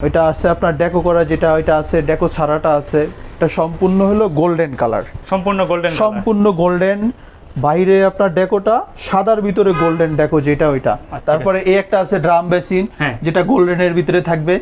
এটা আছে আপনার ডেকো করা যেটা ওইটা আছে ডেকো ছাড়াটা আছে। এটা সম্পূর্ণ হলো গোল্ডেন কালার সম্পূর্ণ গোল্ডেন সম্পূর্ণ গোল্ডেন বাইরে আপনার ডেকোটা সাদার ভিতরে গোল্ডেন ডেকো যেটা ওইটা। আচ্ছা, তারপরে এই একটা আছে ড্রাম বেসিন হ্যাঁ। যেটা গোল্ডেনের ভিতরে থাকবে।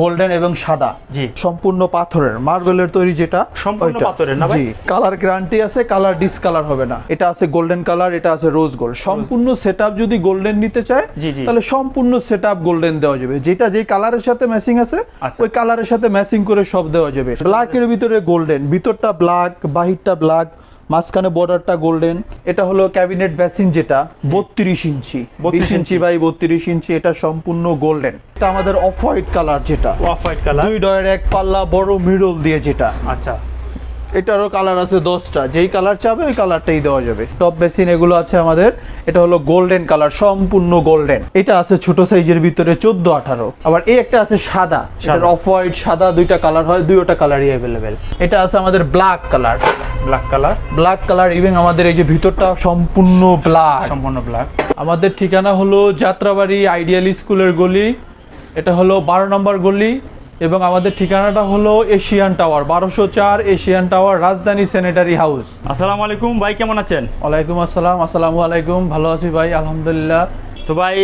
গোল্ডেন এবং সাদা। জি। সম্পূর্ণ পাথরের মার্বেলের তৈরি যেটা সম্পূর্ণ পাথরের না ভাই? কালার গ্যারান্টি আছে কালার ডিসকালার হবে না। এটা আছে গোল্ডেন কালার এটা আছে রোজ গোল্ড সম্পূর্ণ সেটআপ যদি গোল্ডেন নিতে চায়। তাহলে সম্পূর্ণ সেটআপ গোল্ডেন দেওয়া যাবে। যেটা যেই কালারের সাথে ম্যাচিং আছে আচ্ছা। ওই কালারের সাথে ম্যাচিং করে সব দেওয়া যাবে। ব্ল্যাকের ভিতরে গোল্ডেন ভিতরটা ব্ল্যাক বাহিরটা ব্ল্যাক মাঝখানে বর্ডারটা গোল্ডেন এটা হলো ক্যাবিনেট বেসিন যেটা বত্রিশ ইঞ্চি। বত্রিশ ইঞ্চি বাই বত্রিশ ইঞ্চি। এটা সম্পূর্ণ গোল্ডেন এটা আমাদের অফ হোয়াইট কালার যেটা। অফ হোয়াইট কালার দুই ডয়ের এক পাল্লা বড় মিডল দিয়ে যেটা। আচ্ছা। এটারও কালার আছে দশটা। যেই কালার চাবে ওই কালারটাই দেওয়া যাবে। টপ বেসিন এগুলো আছে আমাদের এটা হলো গোল্ডেন কালার সম্পূর্ণ গোল্ডেন এটা আছে ছোট সাইজের ভিতরে চোদ্দ আঠারো। আবার এই একটা আছে সাদা। অফ হোয়াইট সাদা দুইটা কালার হয় দুইটা কালারই অ্যাভেলেবেল এটা আছে আমাদের black colour black colour black colour even আমাদের এই যে ভিতরটা সম্পূর্ণ ব্ল্যাক সম্পূর্ণ ব্ল্যাক আমাদের ঠিকানা হলো যাত্রাবাড়ি আইডিয়াল স্কুলের গলি। এটা হলো বারো নম্বর গলি। এবং আমাদের ঠিকানাটা হলো এশিয়ান টাওয়ার বারোশো চার Asian tower Rajdhani sanitary house. আসসালামু আলাইকুম ভাই কেমন আছেন? ওয়ালাইকুম আসসালাম আসসালামু আলাইকুম ভালো আছি ভাই আলহামদুলিল্লাহ। তো ভাই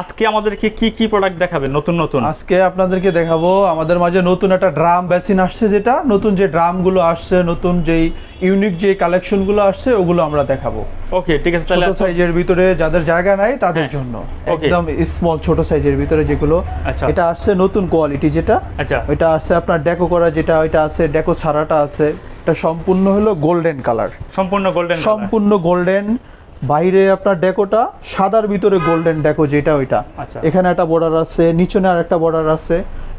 আজকে আমাদেরকে কি কি প্রোডাক্ট দেখাবেন নতুন নতুন? আজকে আপনাদেরকে দেখাবো আমাদের মাঝে নতুন একটা ড্রাম বেসিন আসছে যেটা নতুন যে ড্রামগুলো আসছে নতুন যেই ইউনিক যে কালেকশনগুলো আসছে ওগুলো আমরা দেখাবো। ওকে ঠিক আছে তাহলে সাইজের ভিতরে যাদের জায়গা নাই তাদের হ্যাঁ, জন্য। একদম স্মল ছোট সাইজের ভিতরে যেগুলো আচ্ছা। এটা আসছে নতুন কোয়ালিটি যেটা। আচ্ছা। ওইটা আছে আপনার ডেকো করা যেটা ওইটা আছে ডেকো ছাড়াটা আছে। এটা সম্পূর্ণ হলো গোল্ডেন কালার সম্পূর্ণ গোল্ডেন সম্পূর্ণ গোল্ডেন বাইরে আপনার ডেকোটা সাদার ভিতরে গোল্ডেন ডেকো যেটা ওইটা। আচ্ছা। এখানে একটা বর্ডার আছে নিচনে আর একটা বর্ডার আছে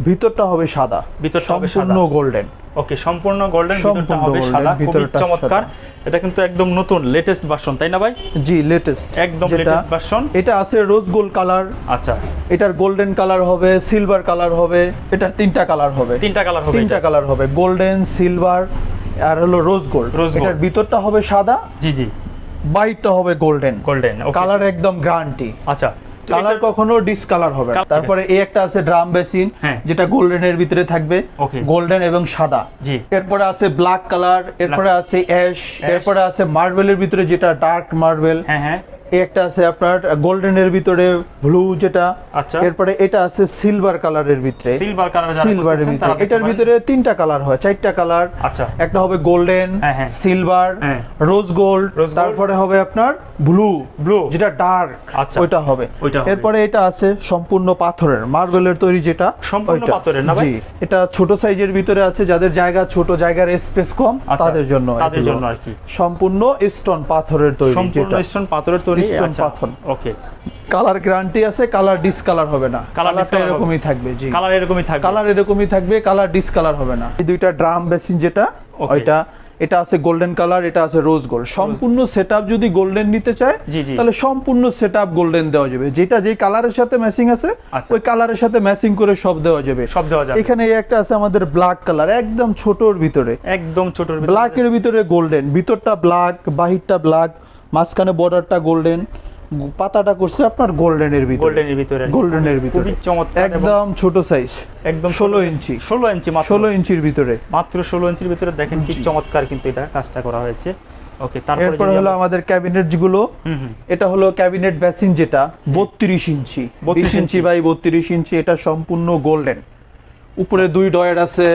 ভিতরটা হবে সাদা। ভিতরটা হবে সম্পূর্ণ। গোল্ডেন ওকে সম্পূর্ণ গোল্ডেন ভিতরটা হবে সাদা। খুবই চমৎকার। এটা কিন্তু একদম নতুন লেটেস্ট ভার্সন তাই না ভাই? জি লেটেস্ট একদম latest version। এটা আছে রোজ গোল্ড কালার আচ্ছা। এটার গোল্ডেন কালার হবে সিলভার কালার হবে এটার তিনটা কালার হবে। তিনটা কালার হবে তিনটা কালার হবে গোল্ডেন সিলভার আর হলো রোজ গোল্ড। এটার ভিতরটা হবে সাদা। জি জি। বাইরটা হবে গোল্ডেন গোল্ডেন কালার একদম গ্যারান্টি আচ্ছা কালার কখনো ডিসকালার হবে না। তারপরে এই একটা আছে ড্রাম বেসিন যেটা গোল্ডেন এর ভিতরে থাকবে। গোল্ডেন এবং সাদা। জি। এরপরে আছে ব্ল্যাক কালার এরপরে আছে অ্যাশ এরপরে আছে মার্বেলের ভিতরে যেটা ডার্ক মার্বেল হ্যাঁ হ্যাঁ। এই একটা আছে আপনার গোল্ডেনের ভিতরে ব্লু যেটা আচ্ছা। এরপরে এটা আছে সিলভার কালারের ভিতরে সিলভার কালার সিলভারের খুঁজতেছেন ভিতরে এটার ভিতরে তিনটা কালার হয় চারটা কালার আচ্ছা একটা হবে গোল্ডেন। সিলভার। রোজ গোল্ড তারপরে হবে আপনার ব্লু Blue। যেটা ডার্ক আচ্ছা। ওইটা হবে এরপরে এটা আছে সম্পূর্ণ পাথরের মার্বেলের তৈরি যেটা সম্পূর্ণ পাথরের না ভাই? এটা ছোট সাইজের ভিতরে আছে যাদের জায়গা ছোট জায়গার স্পেস কম আচ্ছা, তাদের জন্য তাদের জন্য আর কি। সম্পূর্ণ স্টোন পাথরের তৈরি সম্পূর্ণ স্টোন পাথরের তৈরি Stone আচ্ছা, পাথর। ওকে কালার গ্যারান্টি আছে কালার ডিসকালার হবে না। কালারটা এরকমই থাকবে জি। কালার এরকমই থাকবে। কালার এরকমই থাকবে কালার ডিসকালার হবে না। এই দুইটা ড্রাম বেসিন যেটা ওইটা এটা আছে গোল্ডেন কালার এটা আছে রোজ গোল্ড সম্পূর্ণ সেটআপ যদি গোল্ডেন নিতে চায়। তাহলে সম্পূর্ণ সেটআপ গোল্ডেন দেওয়া যাবে। যেটা যেই কালারের সাথে ম্যাচিং আছে আচ্ছা। ওই কালারের সাথে ম্যাচিং করে সব দেওয়া যাবে। সব দেওয়া যাবে। এখানে একটা আছে আমাদের ব্ল্যাক কালার একদম ছোটর ভিতরে। একদম ছোটর ভিতরে- ব্ল্যাকের ভিতরে গোল্ডেন ভিতরটা ব্ল্যাক বাহিরটা ব্ল্যাক মাঝখানে বর্ডারটা গোল্ডেন পাতাটা করছে আপনার গোল্ডেনের ভিতরে। গোল্ডেনের ভিতরে গোল্ডেনের ভিতরে খুবই চমৎকার একদম ছোট সাইজ একদম ষোলো ইঞ্চি। ষোলো ইঞ্চি মাত্র। ষোলো ইঞ্চির ভিতরে। মাত্র ষোলো ইঞ্চির ভিতরে দেখেন কি চমৎকার কিন্তু এটা কাজটা করা হয়েছে। ওকে তারপরে হলো আমাদের ক্যাবিনেট যেগুলো এটা হলো ক্যাবিনেট বেসিন যেটা বত্রিশ ইঞ্চি। 32 বত্রিশ ইঞ্চি বাই বত্রিশ ইঞ্চি এটা সম্পূর্ণ গোল্ডেন উপরে দুই ডয়ার আছে।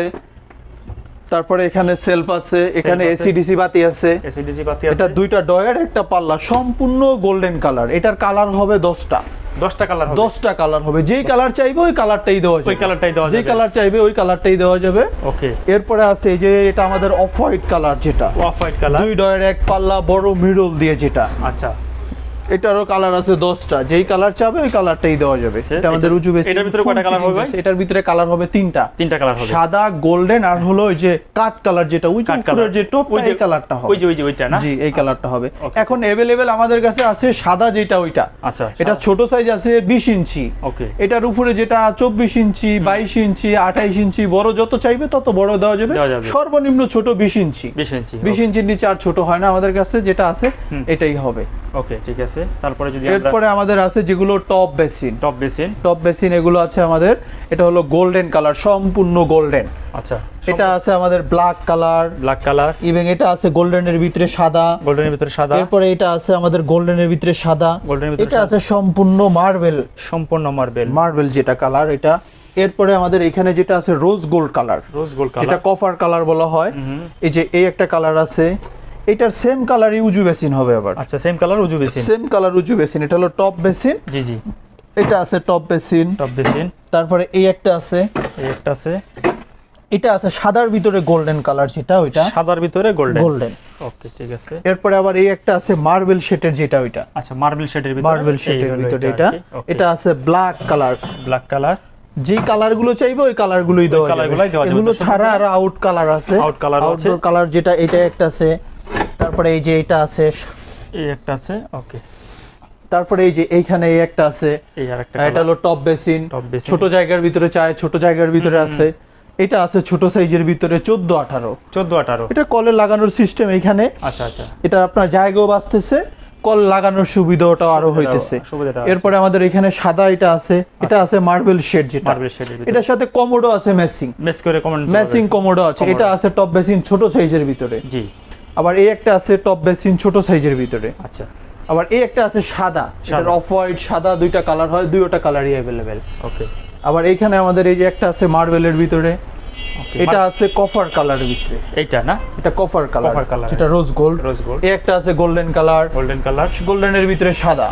তারপরে এখানে সেলফ আছে এখানে আছে। এসি ডিসি বাতি আছে। এসিডিসি বাতি আছে। এটা দুইটা ডয়ার একটা পাল্লা সম্পূর্ণ গোল্ডেন কালার এটার কালার হবে দশটা। দশটা কালার হবে। দশটা কালার হবে। যেই কালার চাইবে ওই কালারটাই দেওয়া যাবে। ওই কালারটাই দেওয়া যেই। কালার চাইবে ওই কালারটাই দেওয়া যাবে। ওকে এরপরে আছে এই যে এটা আমাদের অফ হোয়াইট কালার যেটা। অফ হোয়াইট কালার দুই ডয়ের এক পাল্লা বড় মিডল দিয়ে যেটা। আচ্ছা। এটারও কালার আছে দশটা যেই কালার চাবে ওই কালারটাই দেওয়া যাবে আচ্ছা, এটা আমাদের এটা- উঁচু বেশি এটার ভিতরে কয়টা colour হবে ভাই? এটার ভিতরে কালার হবে তিনটা তিনটা কালার হবে সাদা গোল্ডেন আর হলো ওই যে কাট কালার যেটা ওই যে কাঠ উপরের কালার যে টপ ওই যে এই কালারটা হবে ওই যে ওই যে ওইটা না জি এই কালারটা হবে Okay. এখন अवेलेबल আমাদের কাছে আছে সাদা যেটা ওইটা আচ্ছা এটা ছোট সাইজ আছে বিশ ইঞ্চি ওকে এটার উপরে যেটা চব্বিশ ইঞ্চি বাইশ ইঞ্চি আঠাইশ ইঞ্চি বড় যত চাইবে তত বড় দেওয়া যাবে দেওয়া যাবে। সর্বনিম্ন ছোট বিশ ইঞ্চি বিশ ইঞ্চি বিশ ইঞ্চির নিচে আর ছোট হয় না আমাদের কাছে যেটা আছে হুম। এটাই হবে ওকে ঠিক আছে আছে তারপরে যদি এরপরে আমাদের আছে যেগুলো top basin top basin top basin এগুলো আছে আমাদের এটা হলো গোল্ডেন কালার সম্পূর্ণ গোল্ডেন আচ্ছা এটা আছে আমাদের ব্ল্যাক কালার ব্ল্যাক কালার এবং এটা আছে গোল্ডেনের ভিতরে সাদা। গোল্ডেনের ভিতরে সাদা। এরপরে এটা আছে আমাদের গোল্ডেনের ভিতরে সাদা। গোল্ডেনের ভিতরে এটা আছে সম্পূর্ণ মার্বেল সম্পূর্ণ মার্বেল মার্বেল যেটা কালার এটা। এরপরে আমাদের এখানে যেটা আছে rose gold colour rose gold colour copper colour বলা হয়। এই যে এই একটা কালার আছে। এটার সেম কালারই উজু বেসিন হবে আবার। আচ্ছা সেম কালার উজু বেসিন সেম কালার উজু বেসিন এটা হলো টপ বেসিন জি জি। এটা আছে টপ বেসিন টপ বেসিন তারপরে এই একটা আছে। এই একটা আছে। এটা আছে সাদার ভিতরে গোল্ডেন কালার যেটা ওইটা। সাদার ভিতরে গোল্ডেন গোল্ডেন ওকে ঠিক আছে। এরপরে আবার এই একটা আছে মার্বেল শেটের যেটা ওইটা। আচ্ছা মার্বেল শেডের ভিতরে? মার্বেল শেটের ভিতরে এটা। এটা আছে ব্ল্যাক কালার ব্ল্যাক কালার যেই কালারগুলো চাইবে ওই কালার গুলোই দেওয়া যাবে। এগুলো ছাড়া আর আউট কালার আছে। আউট কালার আছে। কালার যেটা এটা একটা আছে তারপরে এই যে এটা আছে। এই একটা আছে ওকে তারপরে এই যে এইখানে এই একটা আছে। এই আর একটা এটা হলো টপ বেসিন ছোট জায়গার ভিতরে চায় ছোট জায়গার ভিতরে আছে। এটা আছে ছোট সাইজের ভিতরে চোদ্দ আঠারো। 14 18 এটা কলে লাগানোর সিস্টেম এখানে। আচ্ছা আচ্ছা। এটা আপনার জায়গাও বাঁচতেছে কল লাগানোর সুবিধাটাও আরও হইতেছে। এরপরে আমাদের এখানে সাদা এটা আছে। এটা আছে মার্বেল শেড যেটা। মার্বেল ভিতরে। এটার সাথে কমোডো আছে ম্যাচিং মেস করে ম্যাচিং কমোডো আছে। এটা আছে টপ বেসিন ছোট সাইজের ভিতরে। জি। আবার এই একটা আছে টপ বেসিন ছোট সাইজের ভিতরে। আচ্ছা। আবার এই একটা আছে সাদা। সাদা। অফ হোয়াইট সাদা দুইটা কালার হয় দুইটা কালারই অ্যাভেলেবেল ওকে আবার এইখানে আমাদের এই যে একটা আছে মার্বেলের ভিতরে এটা আছে কফার কালার ভিতরে। এইটা না? এটা কফার কালার Copper colour। যেটা রোজ গোল্ড রোজ গোল্ড এই একটা আছে গোল্ডেন কালার গোল্ডেন কালার গোল্ডেনের ভিতরে সাদা।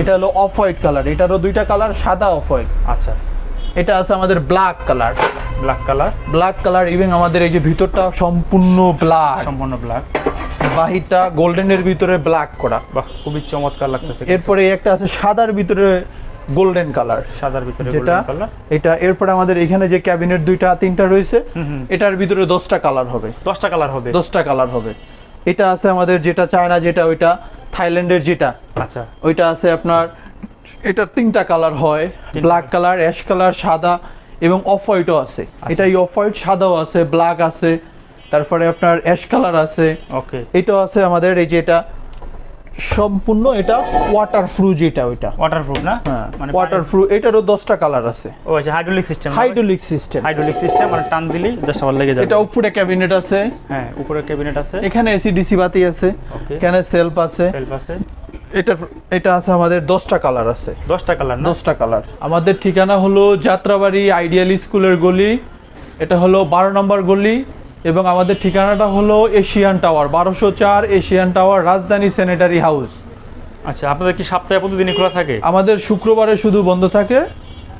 এটা হলো অফ হোয়াইট কালার এটারও দুইটা কালার সাদা অফ হোয়াইট আচ্ছা। এটা আছে আমাদের black colour black colour black colour even আমাদের এই যে ভিতরটা সম্পূর্ণ ব্ল্যাক সম্পূর্ণ ব্ল্যাক বাহিরটা গোল্ডেনের ভিতরে ব্ল্যাক করা। বাহ খুবই চমৎকার লাগতেছে। এরপরে এই একটা আছে সাদার ভিতরে গোল্ডেন কালার সাদার ভিতরে যেটা গোল্ডেন কালার এটা এরপরে আমাদের এখানে যে ক্যাবিনেট দুইটা তিনটা রয়েছে। এটার ভিতরে দশটা কালার হবে। 10টা কালার হবে। দশটা কালার হবে। এটা আছে আমাদের যেটা চায়না যেটা ওইটা থাইল্যান্ডের যেটা। আচ্ছা। ওইটা আছে আপনার এটার তিনটা কালার হয়। ব্ল্যাক কালার অ্যাশ কালার সাদা এবং অফ হোয়াইটও আছে। এটা এই অফ হোয়াইট সাদাও আছে ব্ল্যাক আছে। তারপরে আপনার অ্যাশ কালার আছে। ওকে এটাও আছে আমাদের এই যে এটা সম্পূর্ণ এটা ওয়াটার প্রুফ যেটা ওইটা। ওয়াটারপ্রুফ না? হ্যাঁ মানে ওয়াটার প্রুফ এটারও দশটা কালার আছে। ও আচ্ছা hydraulic system hydraulic system hydraulic system মানে টান দিলেই জাস্ট আবার লেগে যাবে। এটা উপরে ক্যাবিনেট আছে। হ্যাঁ উপরে ক্যাবিনেট আছে। এখানে এসি ডিসি বাতি আছে. এখানে সেলফ আছে। সেলফ আছে। এটা এটা আছে আমাদের দশটা কালার আছে। 10টা কালার না? দশটা কালার আমাদের ঠিকানা হলো যাত্রাবাড়ি আইডিয়াল স্কুলের গলি। এটা হলো বারো নম্বর গলি। এবং আমাদের ঠিকানাটা হলো এশিয়ান টাওয়ার বারোশো চার Asian tower Rajdhani sanitary house. আচ্ছা আপনাদের কি সপ্তাহে প্রতিদিনই খোলা থাকে? আমাদের শুক্রবারে শুধু বন্ধ থাকে।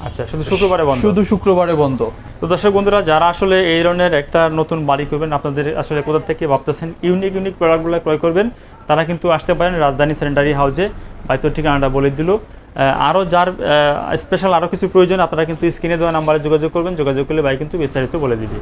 আচ্ছা শুধু শুক্রবারে বন্ধ? শুধু শুক্রবারে বন্ধ। তো দর্শক বন্ধুরা যারা আসলে এই ধরনের একটা নতুন বাড়ি করবেন আপনাদের আসলে কোথা থেকে ভাবতেছেন ইউনিক ইউনিক প্রোডাক্টগুলো ক্রয় করবেন তারা কিন্তু আসতে পারেন রাজধানী স্যানিটারি হাউসে। হয়তো ঠিকানাটা বলে দিল। আরও যার স্পেশাল আরও কিছু প্রয়োজন আপনারা কিন্তু স্ক্রিনে দেওয়া নাম্বারে যোগাযোগ করবেন। যোগাযোগ করলে ভাই কিন্তু বিস্তারিত বলে দিবে।